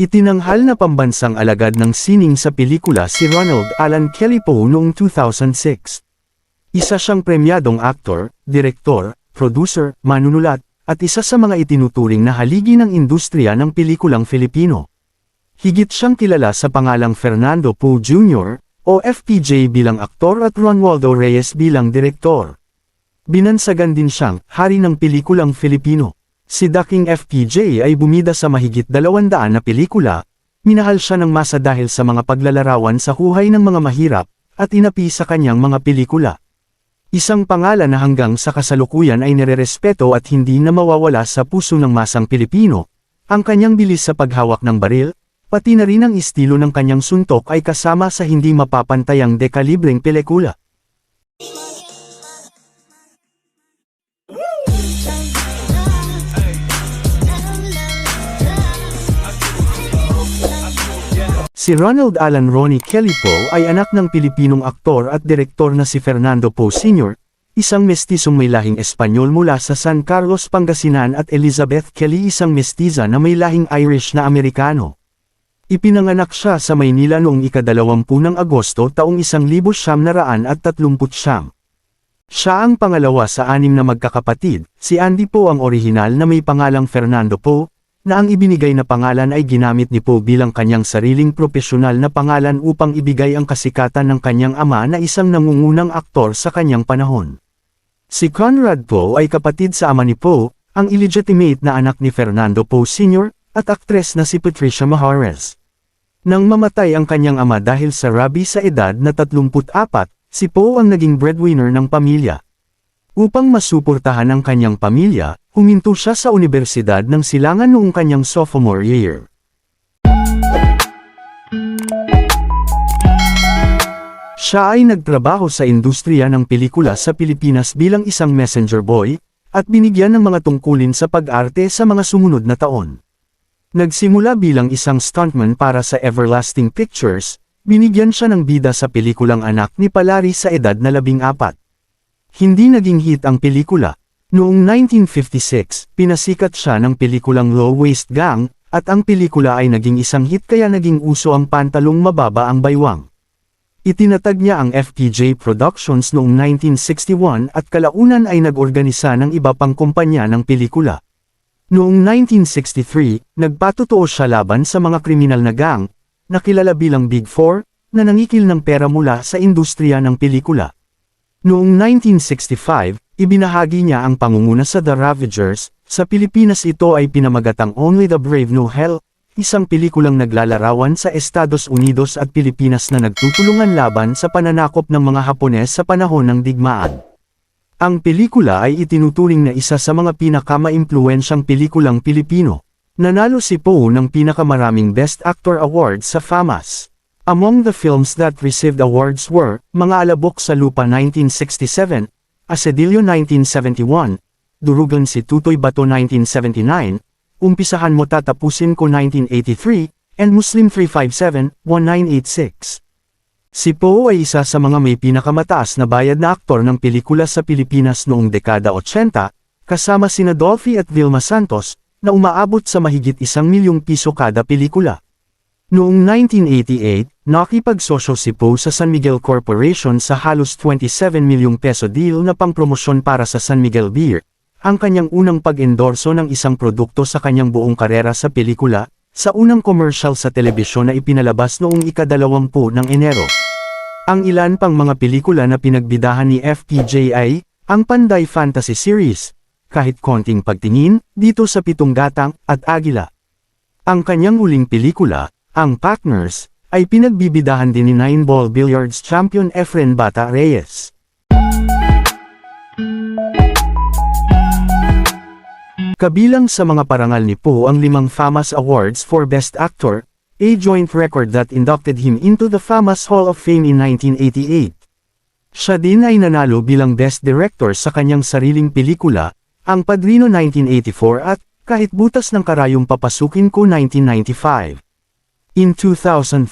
Itinanghal na pambansang alagad ng sining sa pelikula si Ronald Alan Kelly Poe noong 2006. Isa siyang premyadong aktor, direktor, producer, manunulat, at isa sa mga itinuturing na haligi ng industriya ng pelikulang Filipino. Higit siyang kilala sa pangalang Fernando Poe Jr., o FPJ bilang aktor at Ronaldo Reyes bilang direktor. Binansagan din siyang hari ng pelikulang Filipino. Si Daking FPJ ay bumida sa mahigit 200 na pelikula, minahal siya ng masa dahil sa mga paglalarawan sa huhay ng mga mahirap, at inapi sa kanyang mga pelikula. Isang pangalan na hanggang sa kasalukuyan ay nirerespeto at hindi na mawawala sa puso ng masang Pilipino, ang kanyang bilis sa paghawak ng baril, pati na rin ang estilo ng kanyang suntok ay kasama sa hindi mapapantayang dekalibreng pelikula. Si Ronald Alan Ronnie Kelly Poe ay anak ng Pilipinong aktor at direktor na si Fernando Poe Sr., isang mestisong may lahing Espanyol mula sa San Carlos, Pangasinan at Elizabeth Kelly isang mestiza na may lahing Irish na Amerikano. Ipinanganak siya sa Maynila noong ikadalawampu ng Agosto taong isang libo siyam na raan at tatlumput siyam. Siya ang pangalawa sa anim na magkakapatid, si Andy Poe ang orihinal na may pangalang Fernando Poe, na ang ibinigay na pangalan ay ginamit ni Poe bilang kanyang sariling propesyonal na pangalan upang ibigay ang kasikatan ng kanyang ama na isang nangungunang aktor sa kanyang panahon. Si Conrad Poe ay kapatid sa ama ni Poe, ang illegitimate na anak ni Fernando Poe Sr., at aktres na si Patricia Mahares. Nang mamatay ang kanyang ama dahil sa rabi sa edad na 34, si Poe ang naging breadwinner ng pamilya. Upang masuportahan ang kanyang pamilya, huminto siya sa Universidad ng Silangan noong kanyang sophomore year. Siya ay nagtrabaho sa industriya ng pelikula sa Pilipinas bilang isang messenger boy, at binigyan ng mga tungkulin sa pag-arte sa mga sumunod na taon. Nagsimula bilang isang stuntman para sa Everlasting Pictures, binigyan siya ng bida sa pelikulang anak ni Palari sa edad na labing apat. Hindi naging hit ang pelikula. Noong 1956, pinasikat siya ng pelikulang Low Waist Gang, at ang pelikula ay naging isang hit kaya naging uso ang pantalong mababa ang baywang. Itinatag niya ang FPJ Productions noong 1961 at kalaunan ay nag-organisa ng iba pang kumpanya ng pelikula. Noong 1963, nagpatotoo siya laban sa mga kriminal na gang, na kilala bilang Big Four, na nangikil ng pera mula sa industriya ng pelikula. Noong 1965, ibinahagi niya ang pangunguna sa The Ravagers, sa Pilipinas ito ay pinamagatang Only the Brave Know Hell, isang pelikulang naglalarawan sa Estados Unidos at Pilipinas na nagtutulungan laban sa pananakop ng mga Hapones sa panahon ng digmaan. Ang pelikula ay itinuturing na isa sa mga pinakamaimpluwensyang pelikulang Pilipino. Nanalo si Poe ng pinakamaraming Best Actor Awards sa FAMAS. Among the films that received awards were, Mga Alabok sa Lupa 1967, Asedilyo 1971, Durugan si Tutoy Bato 1979, Umpisahan mo tatapusin ko 1983, and Muslim 357, 1986. Si Poe ay isa sa mga may pinakamataas na bayad na aktor ng pelikula sa Pilipinas noong dekada 80, kasama sina Dolphy at Vilma Santos, na umaabot sa mahigit isang milyong piso kada pelikula. Noong 1988, nakipagsosyo si Poe sa San Miguel Corporation sa halos 27 milyong peso deal na pangpromosyon para sa San Miguel Beer, ang kanyang unang pag-endorso ng isang produkto sa kanyang buong karera sa pelikula, sa unang commercial sa telebisyon na ipinalabas noong ikadalawampu ng Enero. Ang ilan pang mga pelikula na pinagbidahan ni FPJ ay, ang Panday Fantasy Series, kahit konting pagtingin, dito sa Pitong Gatang, at Agila. Ang kanyang huling pelikula, ang Partners, ay pinagbibidahan din ni Nine Ball Billiards champion Efren Bata Reyes. Kabilang sa mga parangal ni Poe ang limang FAMAS Awards for Best Actor, a joint record that inducted him into the FAMAS Hall of Fame in 1988. Siya din ay nanalo bilang Best Director sa kanyang sariling pelikula, Ang Padrino 1984 at Kahit Butas ng Karayong Papasukin Ko 1995. In 2004,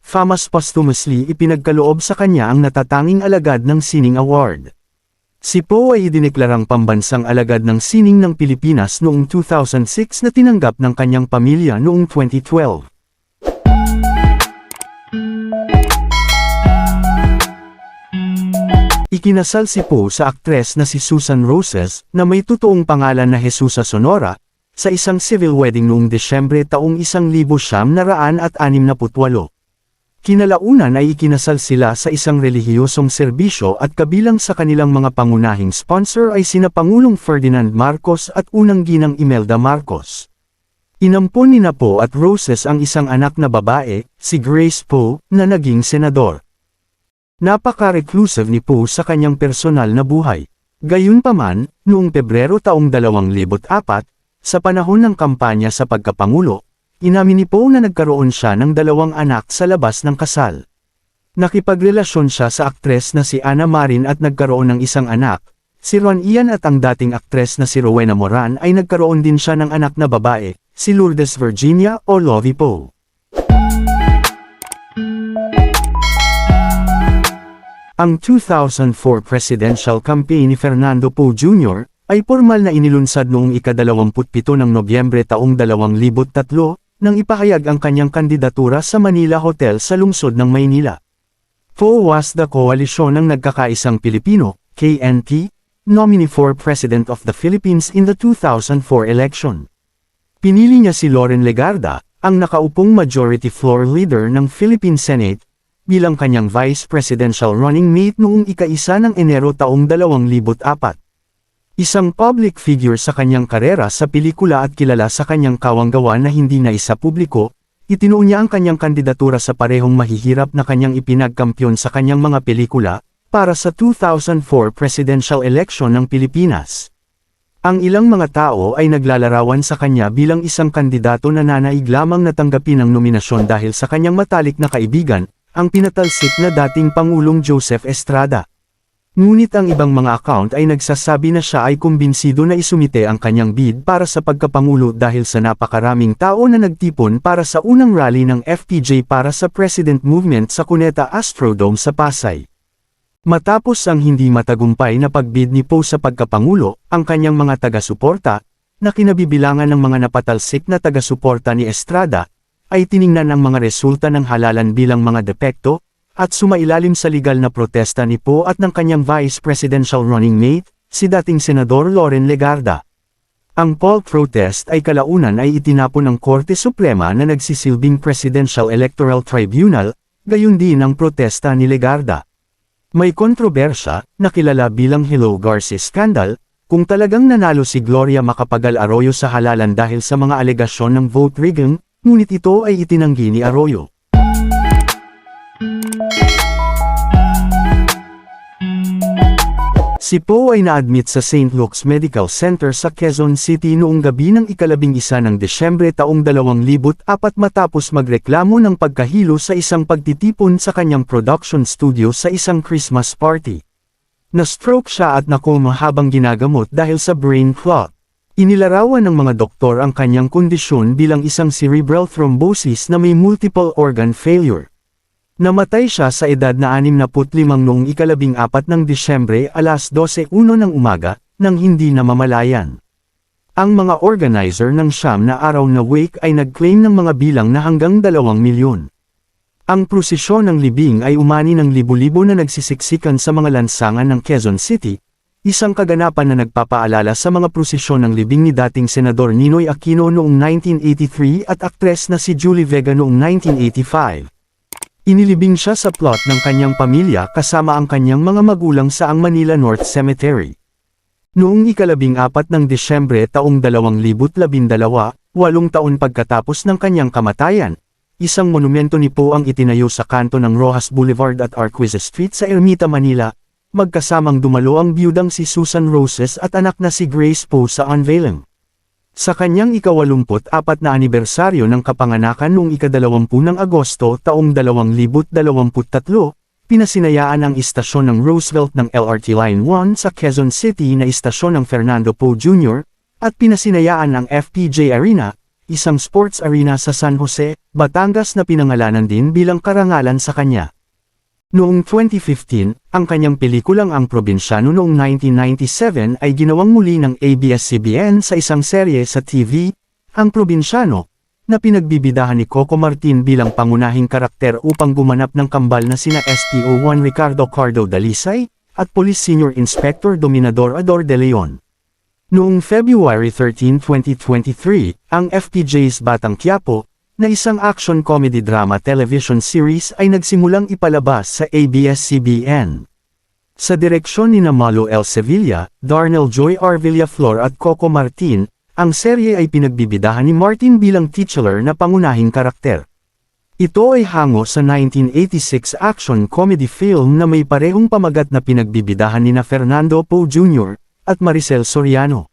FAMAS posthumously ipinagkaloob sa kanya ang natatanging alagad ng Sining Award. Si Poe ay idineklarang pambansang alagad ng sining ng Pilipinas noong 2006 na tinanggap ng kanyang pamilya noong 2012. Ikinasal si Poe sa aktres na si Susan Roses, na may totoong pangalan na Jesusa Sonora, sa isang civil wedding noong Desyembre taong 1968. Kinalaunan ay ikinasal sila sa isang relihiyosong serbisyo at kabilang sa kanilang mga pangunahing sponsor ay sina Pangulong Ferdinand Marcos at unang ginang Imelda Marcos. Inampon ni na Poe at Roses ang isang anak na babae, si Grace Poe, na naging senador. Napaka-reclusive ni Poe sa kanyang personal na buhay. Gayunpaman, noong Pebrero taong 2004, sa panahon ng kampanya sa pagkapangulo, inamin ni Poe na nagkaroon siya ng dalawang anak sa labas ng kasal. Nakipagrelasyon siya sa aktres na si Ana Marin at nagkaroon ng isang anak. Si Ron Ian at ang dating aktres na si Rowena Moran ay nagkaroon din siya ng anak na babae, si Lourdes Virginia o Lovie Poe. Ang 2004 presidential campaign ni Fernando Poe Jr. ay formal na inilunsad noong ika-27 ng Nobyembre taong 2003 nang ipahayag ang kanyang kandidatura sa Manila Hotel sa lungsod ng Maynila. Poe was the koalisyon ng nagkakaisang Pilipino, KNP, nominee for President of the Philippines in the 2004 election. Pinili niya si Loren Legarda, ang nakaupong majority floor leader ng Philippine Senate, bilang kanyang vice presidential running mate noong ika-isa ng Enero taong 2004. Isang public figure sa kanyang karera sa pelikula at kilala sa kanyang kawanggawa na hindi na isa publiko, itinuon niya ang kanyang kandidatura sa parehong mahihirap na kanyang ipinagkampiyon sa kanyang mga pelikula, para sa 2004 presidential election ng Pilipinas. Ang ilang mga tao ay naglalarawan sa kanya bilang isang kandidato na nanaig lamang natanggapin ang nominasyon dahil sa kanyang matalik na kaibigan, ang pinatalsik na dating Pangulong Joseph Estrada. Ngunit ang ibang mga account ay nagsasabi na siya ay kumbinsido na isumite ang kanyang bid para sa pagkapangulo dahil sa napakaraming tao na nagtipon para sa unang rally ng FPJ para sa President Movement sa Cuneta Astrodome sa Pasay. Matapos ang hindi matagumpay na pagbid ni Poe sa pagkapangulo, ang kanyang mga taga-suporta, na kinabibilangan ng mga napatalsik na taga-suporta ni Estrada, ay tiningnan ang mga resulta ng halalan bilang mga depekto, at sumailalim sa legal na protesta ni Poe at ng kanyang vice presidential running mate, si dating Senador Loren Legarda. Ang poll protest ay kalaunan ay itinapon ng Korte Suprema na nagsisilbing Presidential Electoral Tribunal, gayon din ang protesta ni Legarda. May kontrobersya, na kilala bilang Hello Garcia Scandal, kung talagang nanalo si Gloria Macapagal Arroyo sa halalan dahil sa mga alegasyon ng vote rigging, ngunit ito ay itinanggi ni Arroyo. Si Poe ay na-admit sa St. Luke's Medical Center sa Quezon City noong gabi ng ikalabing isa ng Desyembre taong 2004 matapos magreklamo ng pagkahilo sa isang pagtitipon sa kanyang production studio sa isang Christmas party. Na-stroke siya at nakoma habang ginagamot dahil sa brain clot. Inilarawan ng mga doktor ang kanyang kondisyon bilang isang cerebral thrombosis na may multiple organ failure. Namatay siya sa edad na 65 noong ikalabing apat ng Disyembre alas 12.01 ng umaga, nang hindi namamalayan. Ang mga organizer ng siyam na araw na wake ay nag-claim ng mga bilang na hanggang 2 milyon. Ang prosesyon ng libing ay umani ng libo-libo na nagsisiksikan sa mga lansangan ng Quezon City, isang kaganapan na nagpapaalala sa mga prosesyon ng libing ni dating Senador Ninoy Aquino noong 1983 at aktres na si Julie Vega noong 1985. Inilibing siya sa plot ng kanyang pamilya kasama ang kanyang mga magulang sa ang Manila North Cemetery. Noong ikalabing apat ng Desyembre taong 2012, walong taon pagkatapos ng kanyang kamatayan, isang monumento ni Poe ang itinayo sa kanto ng Rojas Boulevard at Arquiza Street sa Ermita, Manila, magkasamang dumalo ang biyudang si Susan Roses at anak na si Grace Poe sa unveiling. Sa kanyang ikawalumput apat na anibersaryo ng kapanganakan noong ikadalawampu ng Agosto taong 2023, pinasinayaan ang istasyon ng Roosevelt ng LRT Line 1 sa Quezon City na istasyon ng Fernando Poe Jr., at pinasinayaan ang FPJ Arena, isang sports arena sa San Jose, Batangas na pinangalanan din bilang karangalan sa kanya. Noong 2015, ang kanyang pelikulang Ang Probinsyano noong 1997 ay ginawang muli ng ABS-CBN sa isang serye sa TV, Ang Probinsyano, na pinagbibidahan ni Coco Martin bilang pangunahing karakter upang gumanap ng kambal na sina SPO1 Ricardo Cardo Dalisay, at Police Senior Inspector Dominador Ador de Leon. Noong February 13, 2023, ang FPJ's Batang Quiapo, na isang action comedy drama television series ay nagsimulang ipalabas sa ABS-CBN. Sa direksyon ni Namalo L. Sevilla, Darnell Joy R. Villaflor at Coco Martin, ang serye ay pinagbibidahan ni Martin bilang titular na pangunahing karakter. Ito ay hango sa 1986 action comedy film na may parehong pamagat na pinagbibidahan ni na Fernando Poe Jr. at Maricel Soriano.